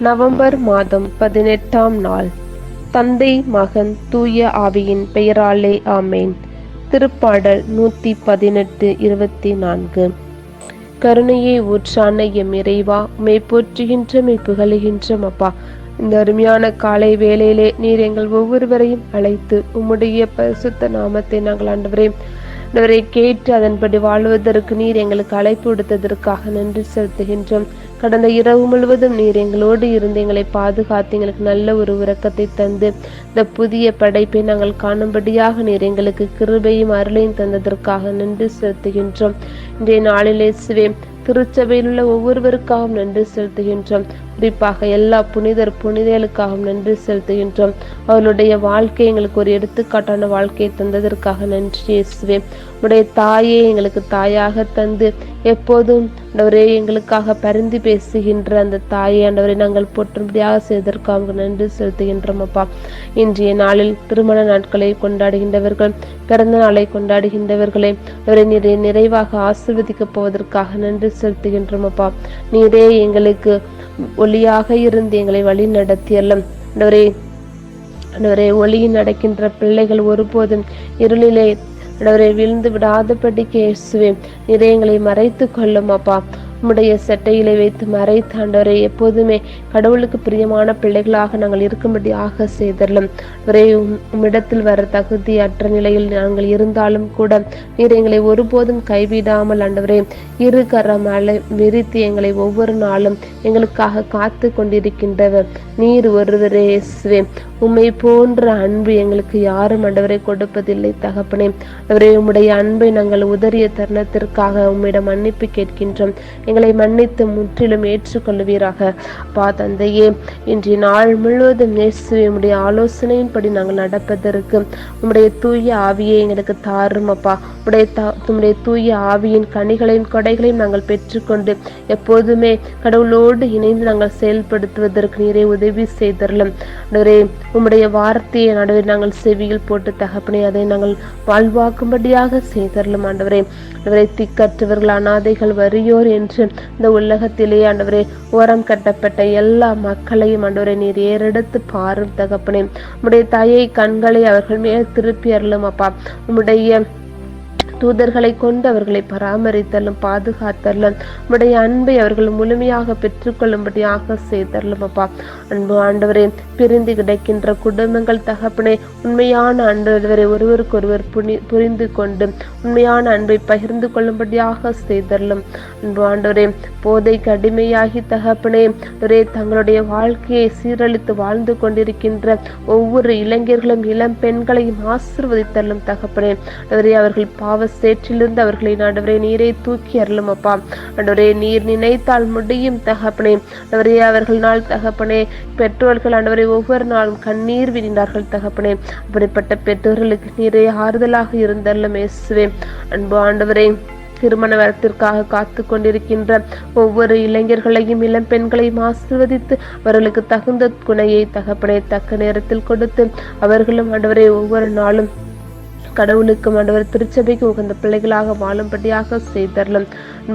November மாதம் பதினெட்டாம் நாள். தந்தை மகன் தூய ஆவியின் பெயராலே ஆமேன். திருப்பாடல் நூத்தி பதினெட்டு இருபத்தி நான்கு. கருணையை ஊற்றான எம் இறைவா உம்மை போற்றுகின்ற மெய் புகழுகின்ற அப்பா. இந்த அருமையான காலை வேளையிலே நீர் எங்கள் ஒவ்வொருவரையும் அழைத்து உம்முடைய பரிசுத்த நாமத்தை நாங்கள் ஆண்டவரே ஆண்டவரை கேட்டு அதன்படி வாழ்வதற்கு நீர் எங்களுக்கு அழைப்பு விடுத்ததற்காக நன்றி செலுத்துகின்றோம். கடந்த இரவு முழுவதும் நீர் எங்களோடு இருந்து எங்களை பாதுகாத்து எங்களுக்கு நல்ல ஒரு உறக்கத்தை தந்து இந்த புதிய படைப்பை நாங்கள் காணும்படியாக நீர் எங்களுக்கு கிருபையும் அருளையும் தந்ததற்காக நன்றி செலுத்துகின்றோம். இன்றைய நாளிலே சிவே திருச்சபையில் உள்ள ஒவ்வொருவருக்காகவும் நன்றி செலுத்துகின்றோம். குறிப்பாக எல்லா புனிதர் புனிதர்களுக்காகவும் நன்றி செலுத்துகின்றோம். அவர்களுடைய வாழ்க்கை எங்களுக்கு ஒரு எடுத்துக்காட்டான வாழ்க்கையை தந்ததற்காக நன்றி இயேசுவே. உடைய தாயே எங்களுக்கு தாயாக தந்து எப்போதும் ஆண்டவரே எங்களுக்காக பரிந்து பேசுகின்ற அந்த தாயை ஆண்டவரை நாங்கள் போற்றும்படியாக செய்ததற்காக நன்றி செலுத்துகின்றோம் அப்பா. இன்றைய நாளில் திருமண நாட்களை கொண்டாடுகின்றவர்கள் பிறந்த நாளை கொண்டாடுகின்றவர்களை அவரை நிறை நிறைவாக ஆசிர்வதிக்கப் போவதற்காக நன்றி செலுத்துகின்றோம் அப்பா நீரே எங்களுக்கு ஒளியாக இருந்து எங்களை வழி நடத்தியல்லும். ஆண்டவரே ஆண்டவரே ஒளியில் நடக்கின்ற பிள்ளைகள் ஒருபோதும் இருளிலே ஆண்டவரை விழுந்து விடாதபடி கேசுவே நிறைய எங்களை மறைத்து கொள்ளும் அப்பா. உம்முடைய செட்டையிலே வைத்து மறைத்து ஆண்டவரை எப்போதுமே கடவுளுக்கு பிரியமான பிள்ளைகளாக நாங்கள் இருக்கும்படியாக செய்தரலும். ஒரே உம்மிடத்தில் வர தகுதியற்ற நிலையில் நாங்கள் இருந்தாலும் கூட நீர் எங்களை ஒருபோதும் கைவிடாமல் ஆண்டவரே இரு கரம் அலை விரித்து எங்களை ஒவ்வொரு நாளும் எங்களுக்காக காத்து கொண்டிருக்கின்றவர். நீர் ஒருவரே இயேசுவே உம்மை போன்ற அன்பு எங்களுக்கு யாரும் ஆண்டவரை கொடுப்பதில்லை தகப்பனே. அவரே உம்முடைய அன்பை நாங்கள் உதறிய தருணத்திற்காக உம்மிடம் மன்னிப்பு கேட்கின்றோம். எங்களை மன்னித்து முற்றிலும் ஏற்றுக்கொள்வீராக அப்பா தந்தையே இன்றைய நாள் முழுவதும் இயேசுவே உம்முடைய ஆலோசனையின்படி நாங்கள் நடப்பதற்கு உம்முடைய தூய ஆவியை எங்களுக்கு தாரும் அப்பா. உடைய உம்முடைய தூய ஆவியின் கனிகளையும் கொடைகளையும் நாங்கள் பெற்றுக்கொண்டு எப்போதுமே கடவுளோடு இணைந்து நாங்கள் செயல்படுத்துவதற்கு நீரே உதவி செய்தரலும் ஆண்டவரே உம்முடைய வார்த்தையை நடுவே நாங்கள் செவியில் போட்டு தகப்பனே அதை நாங்கள் வாழ்வாக்கும்படியாக செய்தரலும் ஆண்டவரே. ஆண்டவரை திக்கற்றவர்கள் அனாதைகள் வறியோர் என்று இந்த உலகத்திலே ஆண்டவரே ஓரம் கட்டப்பட்ட எல்லா மக்களையும் ஆண்டவரை நீர் ஏறெடுத்து பாரும் தகப்பனே. உம்முடைய தாயை கண்களை அவர்கள் மேல் திருப்பி அருளும் அப்பா. உம்முடைய தூதர்களை கொண்டு அவர்களை பராமரித்தலும் பாதுகாத்தலும் உடைய அன்பை அவர்கள் முழுமையாக பெற்றுக்கொள்ளும்படியாக செய்தரலும் அப்பா. அன்பு ஆண்டவரே பிரிந்து கிடைக்கின்ற குடும்பங்கள் தகப்பனே உண்மையான ஆண்டவரை ஒருவருக்கொருவர் புனி புரிந்து கொண்டு உண்மையான அன்பை பகிர்ந்து கொள்ளும்படியாக செய்தரலும். அன்பு ஆண்டவரே போதைக்கு அடிமையாகி தகப்பனே ஒரே தங்களுடைய வாழ்க்கையை சீரழித்து வாழ்ந்து கொண்டிருக்கின்ற ஒவ்வொரு இளைஞர்களும் இளம் பெண்களையும் ஆசிர்வதித்தல்லும் தகப்பனே. அவர்கள் பாவ சேற்றிலிருந்து அவர்களை ஆண்டவரே நீரை தூக்கி அருளும் அப்பா. ஆண்டவரே நீர் நினைத்தால் முடியும் தகப்பனே. ஆண்டவரே அவர்கள் நாள் தகப்பனே. பெற்றோர்கள் ஆண்டவரை ஒவ்வொரு நாளும் கண்ணீர் விடினார்கள் தகப்பனே. அப்படிப்பட்ட பெற்றோர்களுக்கு நீரே ஆறுதலாக இருந்தல்லும் இயேசுவே. அன்பு ஆண்டவரே திருமண வரத்திற்காக காத்து கொண்டிருக்கின்ற ஒவ்வொரு இளைஞர்களையும் இளம் பெண்களையும் ஆசிர்வதித்து அவர்களுக்கு தகுந்த குணையை தகப்பனை தக்க நேரத்தில் கொடுத்து அவர்களும் ஆண்டவரை ஒவ்வொரு நாளும் கடவுளுக்கும் ஆண்டவர் திருச்சபைக்கு உகந்த பிள்ளைகளாக வாழும்படியாக செய்தரலும்.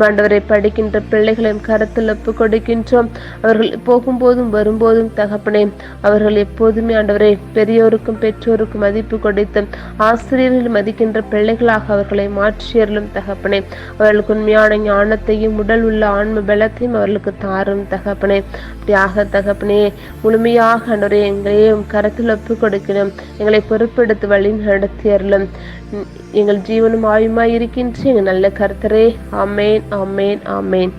ஆண்டவரை படிக்கின்ற பிள்ளைகளையும் கருத்தில் ஒப்பு கொடுக்கின்றோம். அவர்கள் போகும்போதும் வரும்போதும் தகப்பனே அவர்கள் எப்போதுமே ஆண்டவரை பெரியோருக்கும் பெற்றோருக்கும் மதிப்பு கொடுத்து ஆசிரியர்கள் மதிக்கின்ற பிள்ளைகளாக அவர்களை மாற்றியர்களும் தகப்பனே. அவர்களுக்கு உண்மையான ஞானத்தையும் உடல் உள்ள ஆன்ம பலத்தையும் அவர்களுக்கு தாரும் தகப்பனே. அப்படியாக தகப்பனே முழுமையாக ஆண்டவரை எங்களையும் கருத்தில் ஒப்பு கொடுக்கணும். எங்களை பொறுப்பெடுத்து வழி நடத்தியர்களும் எங்கள் ஜீவனும் ஆயுமாய் இருக்கின்ற எங்கள் நல்ல கர்த்தரே அமேன் அமேன் அமேன்